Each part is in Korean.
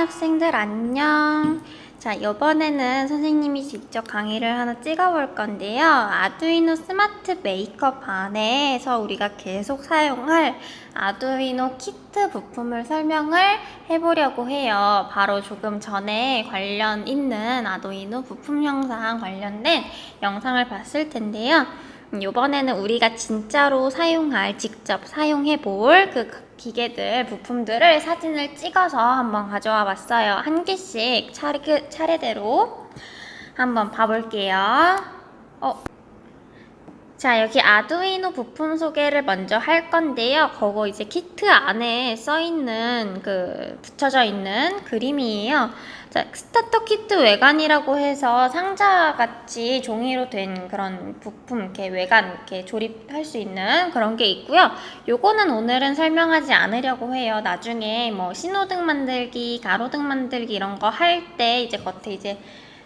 학생들 안녕. 자, 이번에는 선생님이 직접 강의를 하나 찍어볼 건데요. 아두이노 스마트 메이크업 안에서 우리가 계속 사용할 아두이노 키트 부품을 설명을 해보려고 해요. 바로 조금 전에 관련 있는 아두이노 부품 영상 관련된 영상을 봤을 텐데요. 음, 이번에는 우리가 진짜로 사용할, 직접 사용해 볼 그 기계들, 부품들을 사진을 찍어서 한번 가져와 봤어요. 한 개씩 차례, 차례대로 한번 봐볼게요. 어, 자, 여기 아두이노 부품 소개를 먼저 할 건데요. 그거 이제 키트 안에 써 있는 그 붙여져 있는 그림이에요. 자, 스타터 키트 외관이라고 해서 상자 같이 종이로 된 그런 부품 이렇게 외관 이렇게 조립할 수 있는 그런 게 있고요. 요거는 오늘은 설명하지 않으려고 해요. 나중에 뭐 신호등 만들기, 가로등 만들기 이런 거 할 때 이제 겉에 이제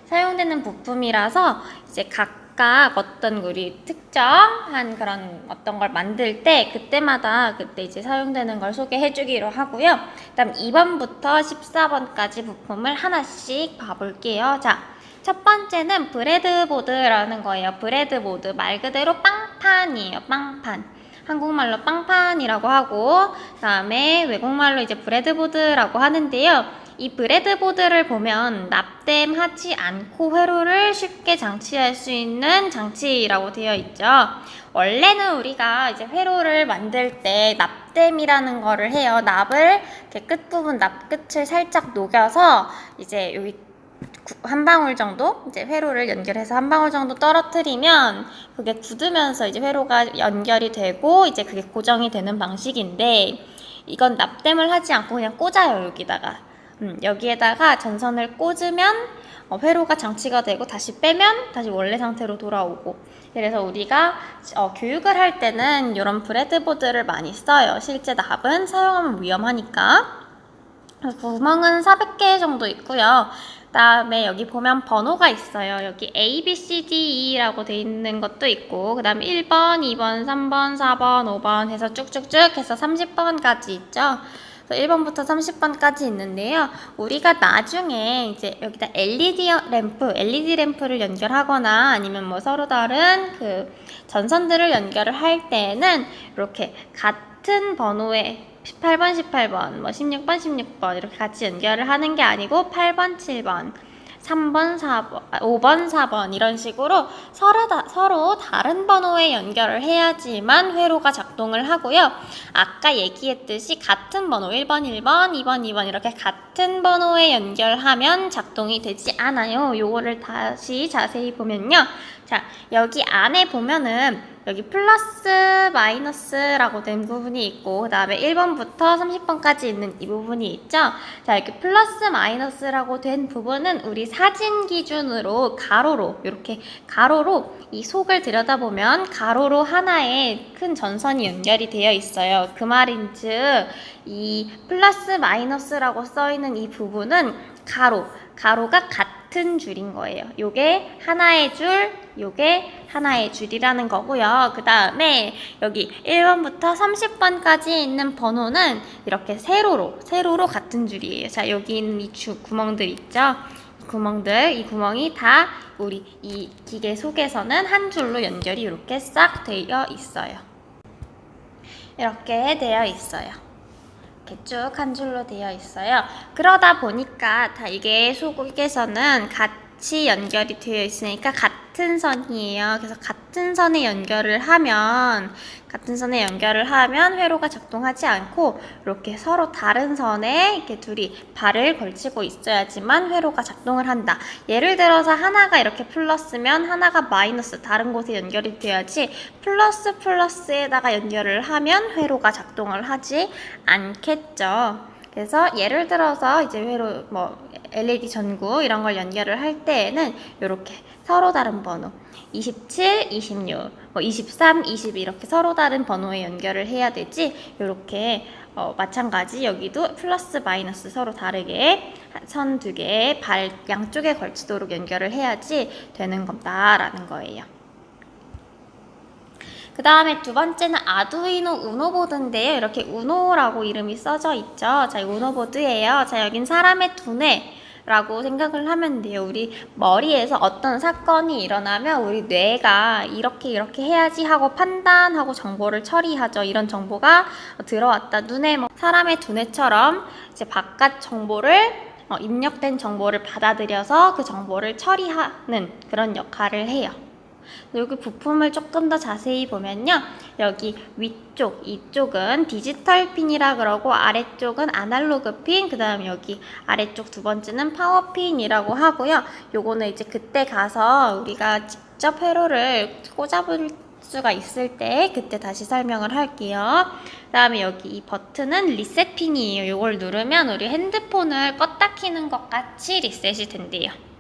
사용되는 부품이라서 이제 각 각 어떤 우리 특정한 그런 어떤 걸 만들 때 그때마다 그때 이제 사용되는 걸 소개해 주기로 하고요. 그다음 2번부터 14번까지 부품을 하나씩 봐 볼게요. 자, 첫 번째는 브레드보드라는 거예요. 브레드보드 말 그대로 빵판이에요. 빵판. 한국말로 빵판이라고 하고 그다음에 외국말로 이제 브레드보드라고 하는데요. 이 브레드보드를 보면 납땜하지 않고 회로를 쉽게 장치할 수 있는 장치라고 되어 있죠. 원래는 우리가 이제 회로를 만들 때 납땜이라는 거를 해요. 납을 이렇게 끝부분 납 끝을 살짝 녹여서 이제 여기 구- 한 방울 정도 이제 회로를 연결해서 한 방울 정도 떨어뜨리면 그게 굳으면서 이제 회로가 연결이 되고 이제 그게 고정이 되는 방식인데 이건 납땜을 하지 않고 그냥 꽂아요 여기다가 음, 여기에다가 전선을 꽂으면 어, 회로가 장치가 되고 다시 빼면 다시 원래 상태로 돌아오고 그래서 우리가 어, 교육을 할 때는 이런 브레드보드를 많이 써요 실제 납은 사용하면 위험하니까 구멍은 400개 정도 있고요. 그 다음에 여기 보면 번호가 있어요. 여기 A, B, C, D, E라고 돼 있는 것도 있고, 그 다음에 1번, 2번, 3번, 4번, 5번 해서 쭉쭉쭉 해서 30번까지 있죠. 그래서 1번부터 30번까지 있는데요. 우리가 나중에 이제 여기다 LED 램프, LED 램프를 연결하거나 아니면 뭐 서로 다른 그 전선들을 연결을 할 때는 이렇게 같은 번호의 18번, 18번, 뭐 16번, 16번 이렇게 같이 연결을 하는 게 아니고 8번, 7번, 3번, 4번, 아, 5번, 4번 이런 식으로 서로 다, 서로 다른 번호에 연결을 해야지만 회로가 작동을 하고요. 아까 얘기했듯이 같은 번호 1번, 1번, 2번, 2번 이렇게 같은 번호에 연결하면 작동이 되지 않아요. 요거를 다시 자세히 보면요. 자, 여기 안에 보면은 여기 플러스 마이너스라고 된 부분이 있고 그 다음에 1번부터 30번까지 있는 이 부분이 있죠. 자 이렇게 플러스 마이너스라고 된 부분은 우리 사진 기준으로 가로로 이렇게 가로로 이 속을 들여다보면 가로로 하나의 큰 전선이 연결이 되어 있어요. 그 말인즉 이 플러스 마이너스라고 써 있는 이 부분은 가로 가로가 같 은 줄인 거예요. 요게 하나의 줄, 요게 하나의 줄이라는 거고요. 그 다음에 여기 1번부터 30번까지 있는 번호는 이렇게 세로로, 세로로 같은 줄이에요. 자, 여기 있는 이 주, 구멍들 있죠? 이 구멍들, 이 구멍이 다 우리 이 기계 속에서는 한 줄로 연결이 이렇게 싹 되어 있어요. 이렇게 되어 있어요. 이렇게 쭉 한 줄로 되어 있어요. 그러다 보니까 다 이게 속에서는 같 이 연결이 되어 있으니까 같은 선이에요. 그래서 같은 선에 연결을 하면 같은 선에 연결을 하면 회로가 작동하지 않고 이렇게 서로 다른 선에 이렇게 둘이 발을 걸치고 있어야지만 회로가 작동을 한다. 예를 들어서 하나가 이렇게 플러스면 하나가 마이너스 다른 곳에 연결이 돼야지 플러스 플러스에다가 연결을 하면 회로가 작동을 하지 않겠죠. 그래서 예를 들어서 이제 회로 뭐 LED 전구 이런 걸 연결을 할 때에는 이렇게 서로 다른 번호 27, 26, 뭐 23, 22 이렇게 서로 다른 번호에 연결을 해야 되지 이렇게 어, 마찬가지 여기도 플러스 마이너스 서로 다르게 선 두 개에 발 양쪽에 걸치도록 연결을 해야지 되는 거다라는 거예요. 그 다음에 두 번째는 아두이노 우노보드인데요. 이렇게 우노라고 이름이 써져 있죠. 자, 이 우노보드예요. 자, 여긴 사람의 두뇌. 라고 생각을 하면 돼요. 우리 머리에서 어떤 사건이 일어나면 우리 뇌가 이렇게 이렇게 해야지 하고 판단하고 정보를 처리하죠. 이런 정보가 들어왔다. 눈에 뭐 사람의 두뇌처럼 이제 바깥 정보를 어, 입력된 정보를 받아들여서 그 정보를 처리하는 그런 역할을 해요. 여기 부품을 조금 더 자세히 보면요. 여기 위쪽, 이쪽은 디지털 핀이라 그러고 아래쪽은 아날로그 핀, 그 다음에 여기 아래쪽 두 번째는 파워 핀이라고 하고요. 요거는 이제 그때 가서 우리가 직접 회로를 꽂아볼 수가 있을 때 그때 다시 설명을 할게요. 그 다음에 여기 이 버튼은 리셋 핀이에요. 요걸 누르면 우리 핸드폰을 껐다 키는 것 같이 리셋이 된대요.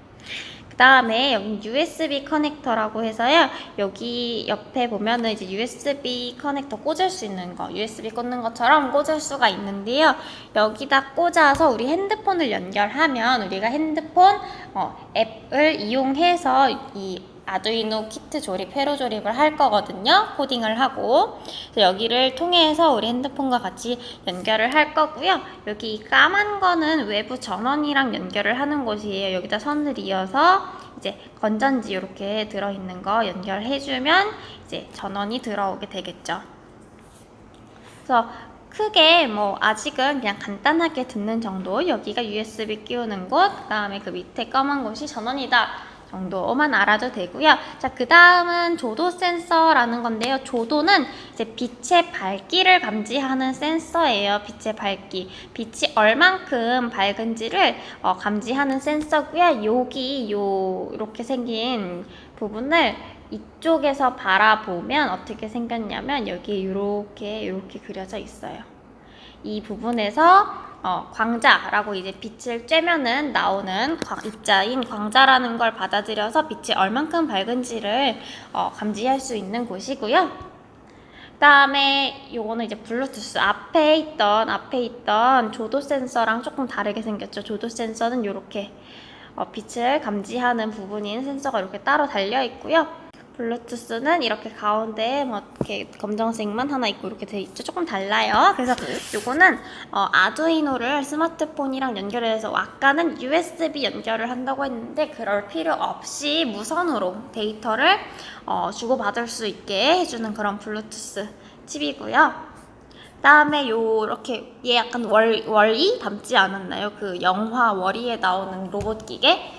그 다음에 여기 USB 커넥터라고 해서요. 여기 옆에 보면은 이제 USB 커넥터 꽂을 수 있는 거, USB 꽂는 것처럼 꽂을 수가 있는데요. 여기다 꽂아서 우리 핸드폰을 연결하면 우리가 핸드폰 어, 앱을 이용해서 이 아두이노 키트 조립, 회로 조립을 할 거거든요. 코딩을 하고. 여기를 통해서 우리 핸드폰과 같이 연결을 할 거고요. 여기 이 까만 거는 외부 전원이랑 연결을 하는 곳이에요. 여기다 선을 이어서 이제 건전지 이렇게 들어있는 거 연결해주면 이제 전원이 들어오게 되겠죠. 그래서 크게 뭐 아직은 그냥 간단하게 듣는 정도 여기가 USB 끼우는 곳 그 다음에 그 밑에 검은 곳이 전원이다 정도만 알아도 되고요. 자, 그 다음은 조도 센서라는 건데요. 조도는 이제 빛의 밝기를 감지하는 센서예요. 빛의 밝기. 빛이 얼만큼 밝은지를 어, 감지하는 센서고요. 여기 요 이렇게 생긴 부분을 이쪽에서 바라보면 어떻게 생겼냐면 여기 이렇게 이렇게 그려져 있어요. 이 부분에서 어, 광자라고 이제 빛을 쬐면은 나오는 광, 입자인 광자라는 걸 받아들여서 빛이 얼만큼 밝은지를 어, 감지할 수 있는 곳이고요. 그다음에 요거는 이제 블루투스 앞에 있던 앞에 있던 조도 센서랑 조금 다르게 생겼죠. 조도 센서는 이렇게 어, 빛을 감지하는 부분인 센서가 이렇게 따로 달려 있고요. 블루투스는 이렇게 가운데에 뭐 이렇게 검정색만 하나 있고 이렇게 돼 있죠. 조금 달라요. 그래서 요거는 어, 아두이노를 스마트폰이랑 연결해서 아까는 USB 연결을 한다고 했는데 그럴 필요 없이 무선으로 데이터를 어, 주고받을 수 있게 해주는 그런 블루투스 칩이고요. 그다음에 요렇게 얘 약간 월, 월이 닮지 않았나요? 그 영화 월이에 나오는 로봇 기계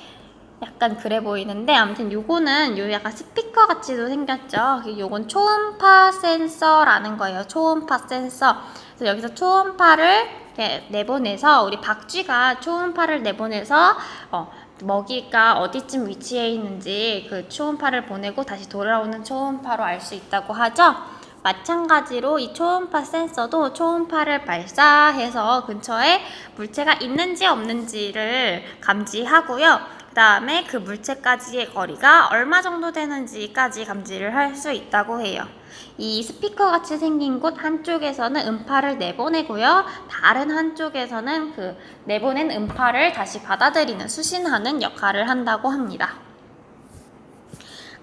약간 그래 보이는데 아무튼 요거는 요 약간 스피커 같이도 생겼죠. 요건 초음파 센서라는 거예요. 초음파 센서. 그래서 여기서 초음파를 내보내서 우리 박쥐가 초음파를 내보내서 어, 먹이가 어디쯤 위치해 있는지 그 초음파를 보내고 다시 돌아오는 초음파로 알 수 있다고 하죠. 마찬가지로 이 초음파 센서도 초음파를 발사해서 근처에 물체가 있는지 없는지를 감지하고요. 그 다음에 그 물체까지의 거리가 얼마 정도 되는지까지 감지를 할 수 있다고 해요. 이 스피커 같이 생긴 곳 한쪽에서는 음파를 내보내고요. 다른 한쪽에서는 그 내보낸 음파를 다시 받아들이는 수신하는 역할을 한다고 합니다.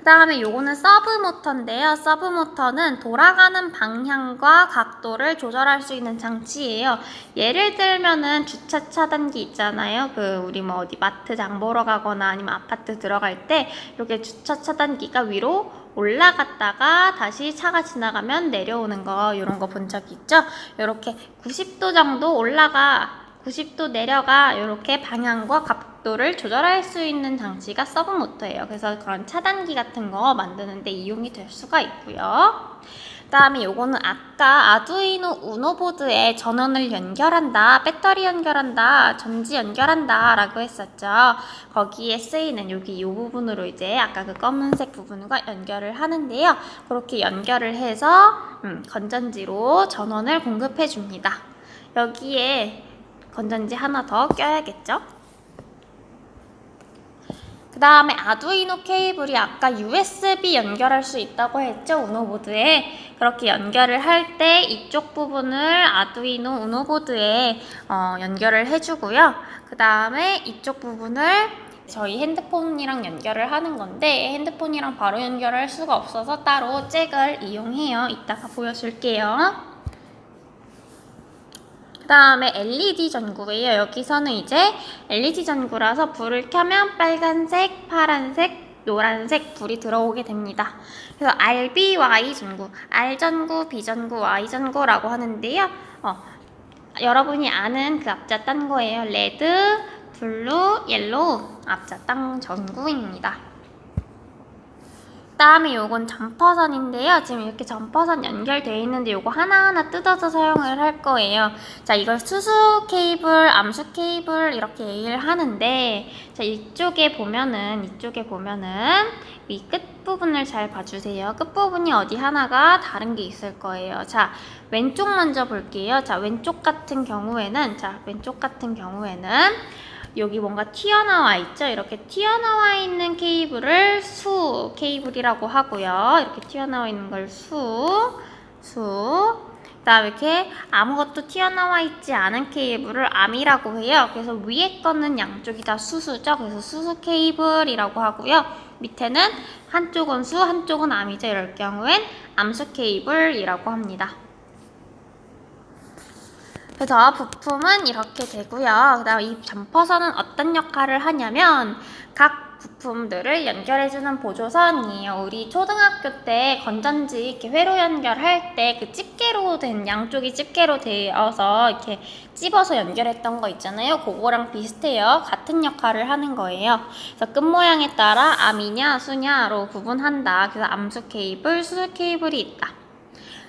그 다음에 요거는 서브 모터인데요. 서브 모터는 돌아가는 방향과 각도를 조절할 수 있는 장치예요. 예를 들면은 주차 차단기 있잖아요. 그 우리 뭐 어디 마트 장 보러 가거나 아니면 아파트 들어갈 때 이렇게 주차 차단기가 위로 올라갔다가 다시 차가 지나가면 내려오는 거 이런 거 본 적 있죠? 이렇게 90도 정도 올라가 90도 내려가 이렇게 방향과 각도 를 조절할 수 있는 장치가 서브 모터예요. 그래서 그런 차단기 같은 거 만드는데 이용이 될 수가 있고요. 그다음에 요거는 아까 아두이노 우노 보드에 전원을 연결한다, 배터리 연결한다, 전지 연결한다 라고 했었죠. 거기에 쓰이는 여기 이 부분으로 이제 아까 그 검은색 부분과 연결을 하는데요. 그렇게 연결을 해서 음, 건전지로 전원을 공급해 줍니다. 여기에 건전지 하나 더 껴야겠죠? 그 다음에 아두이노 케이블이 아까 USB 연결할 수 있다고 했죠? 우노보드에 그렇게 연결을 할 때 이쪽 부분을 아두이노 우노보드에 어, 연결을 해주고요 그 다음에 이쪽 부분을 저희 핸드폰이랑 연결을 하는 건데 핸드폰이랑 바로 연결할 수가 없어서 따로 잭을 이용해요. 이따가 보여줄게요. 그 다음에 LED 전구예요. 여기서는 이제 LED 전구라서 불을 켜면 빨간색, 파란색, 노란색 불이 들어오게 됩니다. 그래서 RBY 전구, R 전구, B 전구, Y 전구라고 하는데요. 어, 여러분이 아는 그 앞자 딴 거예요. 레드, 블루, 옐로우 앞자 땅 전구입니다. 다음에 요건 점퍼선인데요. 지금 이렇게 점퍼선 연결되어 있는데 요거 하나하나 뜯어서 사용을 할 거예요. 자, 이걸 수수 케이블, 암수 케이블 이렇게 얘기를 하는데 자, 이쪽에 보면은 이쪽에 보면은 위 끝부분을 잘 봐주세요. 끝부분이 어디 하나가 다른 게 있을 거예요. 자, 왼쪽 먼저 볼게요. 자, 왼쪽 같은 경우에는 자, 왼쪽 같은 경우에는 여기 뭔가 튀어나와 있죠? 이렇게 튀어나와 있는 케이블을 수 케이블이라고 하고요. 이렇게 튀어나와 있는 걸 수, 수. 그다음에 이렇게 아무것도 튀어나와 있지 않은 케이블을 암이라고 해요. 그래서 위에 거는 양쪽이 다 수수죠. 그래서 수수 케이블이라고 하고요. 밑에는 한쪽은 수, 한쪽은 암이죠. 이럴 경우엔 암수 케이블이라고 합니다. 그래서 부품은 이렇게 되고요. 그 다음 이 점퍼선은 어떤 역할을 하냐면 각 부품들을 연결해주는 보조선이에요. 우리 초등학교 때 건전지 이렇게 회로 연결할 때 그 집게로 된 양쪽이 집게로 되어서 이렇게 찝어서 연결했던 거 있잖아요. 그거랑 비슷해요. 같은 역할을 하는 거예요. 그래서 끝 모양에 따라 암이냐 수냐로 구분한다. 그래서 암수 케이블, 수수 케이블이 있다.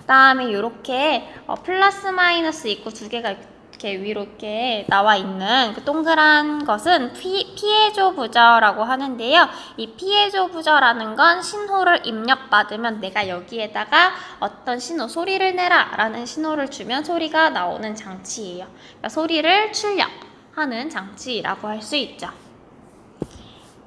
그다음에 이렇게 어, 플러스 마이너스 있고 두 개가 이렇게 위로 이렇게 나와 있는 그 동그란 것은 피, 피해조 부저라고 하는데요. 이 피해조 부저라는 건 신호를 입력받으면 내가 여기에다가 어떤 신호, 소리를 내라라는 신호를 주면 소리가 나오는 장치예요. 그러니까 소리를 출력 하는 장치라고 할 수 있죠.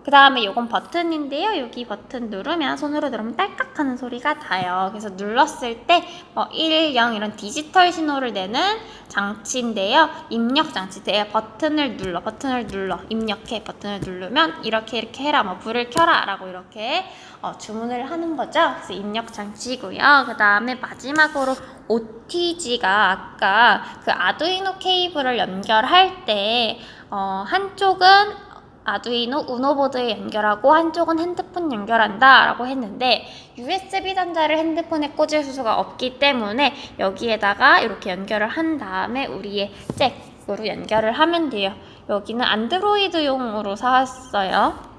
그 다음에 요건 버튼인데요. 여기 버튼 누르면 손으로 누르면 딸깍 하는 소리가 나요. 그래서 눌렀을 때뭐 1, 0 이런 디지털 신호를 내는 장치인데요. 입력 장치. 내 버튼을 눌러, 버튼을 눌러, 입력해, 버튼을 누르면 이렇게 이렇게 해라, 뭐 불을 켜라 라고 이렇게 어, 주문을 하는 거죠. 그래서 입력 장치고요. 그 다음에 마지막으로 OTG가 아까 그 아두이노 케이블을 연결할 때 어, 한쪽은 아두이노 우노보드에 연결하고 한쪽은 핸드폰 연결한다 라고 했는데 USB 단자를 핸드폰에 꽂을 수가 없기 때문에 여기에다가 이렇게 연결을 한 다음에 우리의 잭으로 연결을 하면 돼요. 여기는 안드로이드용으로 사왔어요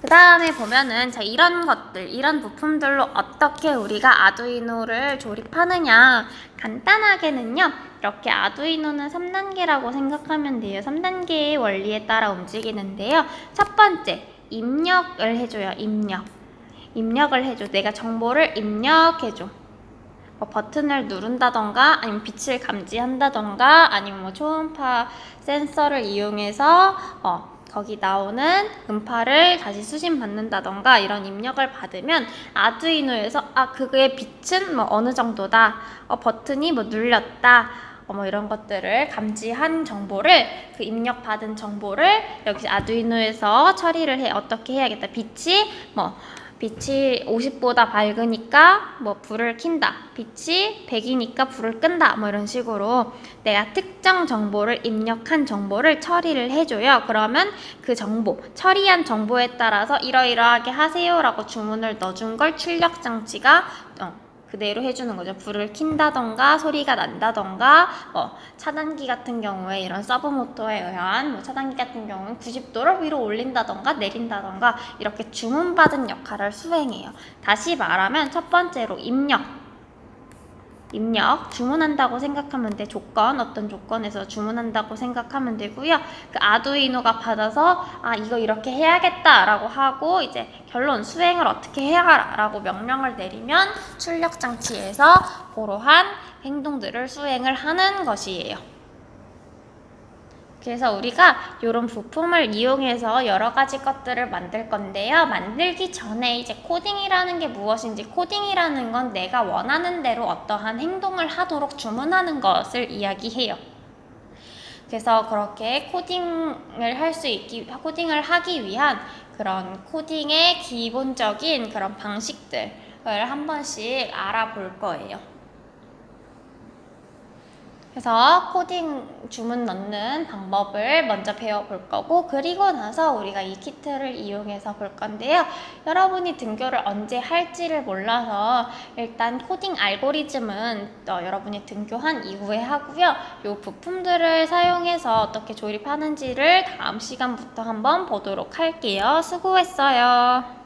그 다음에 보면은 자 이런 것들 이런 부품들로 어떻게 우리가 아두이노를 조립하느냐. 간단하게는요 이렇게 아두이노는 3단계라고 생각하면 돼요. 3단계의 원리에 따라 움직이는데요. 첫 번째 입력을 해줘요 입력. 입력을 해줘. 내가 정보를 입력해줘. 뭐 버튼을 누른다던가 아니면 빛을 감지한다던가 아니면 뭐 초음파 센서를 이용해서 어, 거기 나오는 음파를 다시 수신 받는다던가 이런 입력을 받으면 아두이노에서 아 그거의 빛은 뭐 어느 정도다 어, 버튼이 뭐 눌렸다 어, 뭐 이런 것들을 감지한 정보를 그 입력 받은 정보를 여기 아두이노에서 처리를 해 어떻게 해야겠다. 빛이 뭐 빛이 50보다 밝으니까 뭐 불을 킨다. 빛이 100이니까 불을 끈다. 뭐 이런 식으로 내가 특정 정보를 입력한 정보를 처리를 해줘요. 그러면 그 정보, 처리한 정보에 따라서 이러이러하게 하세요라고 주문을 넣어준 걸 출력 장치가 어, 그대로 해주는 거죠. 불을 킨다던가 소리가 난다던가 뭐 차단기 같은 경우에 이런 서브 모터에 의한 뭐 차단기 같은 경우는 90도를 위로 올린다던가 내린다던가 이렇게 주문받은 역할을 수행해요. 다시 말하면 첫 번째로 입력 입력 주문한다고 생각하면 돼 조건 어떤 조건에서 주문한다고 생각하면 되고요 그 아두이노가 받아서 아 이거 이렇게 해야겠다 라고 하고 이제 결론 수행을 어떻게 해야 라고 명령을 내리면 출력 장치에서 그러한 행동들을 수행을 하는 것이에요. 그래서 우리가 이런 부품을 이용해서 여러 가지 것들을 만들 건데요. 만들기 전에 이제 코딩이라는 게 무엇인지 코딩이라는 건 내가 원하는 대로 어떠한 행동을 하도록 주문하는 것을 이야기해요. 그래서 그렇게 코딩을 할 수 있기, 코딩을 하기 위한 그런 코딩의 기본적인 그런 방식들을 한 번씩 알아볼 거예요. 그래서 코딩 주문 넣는 방법을 먼저 배워볼 거고 그리고 나서 우리가 이 키트를 이용해서 볼 건데요. 여러분이 등교를 언제 할지를 몰라서 일단 코딩 알고리즘은 어, 여러분이 등교한 이후에 하고요. 이 부품들을 사용해서 어떻게 조립하는지를 다음 시간부터 한번 보도록 할게요. 수고했어요.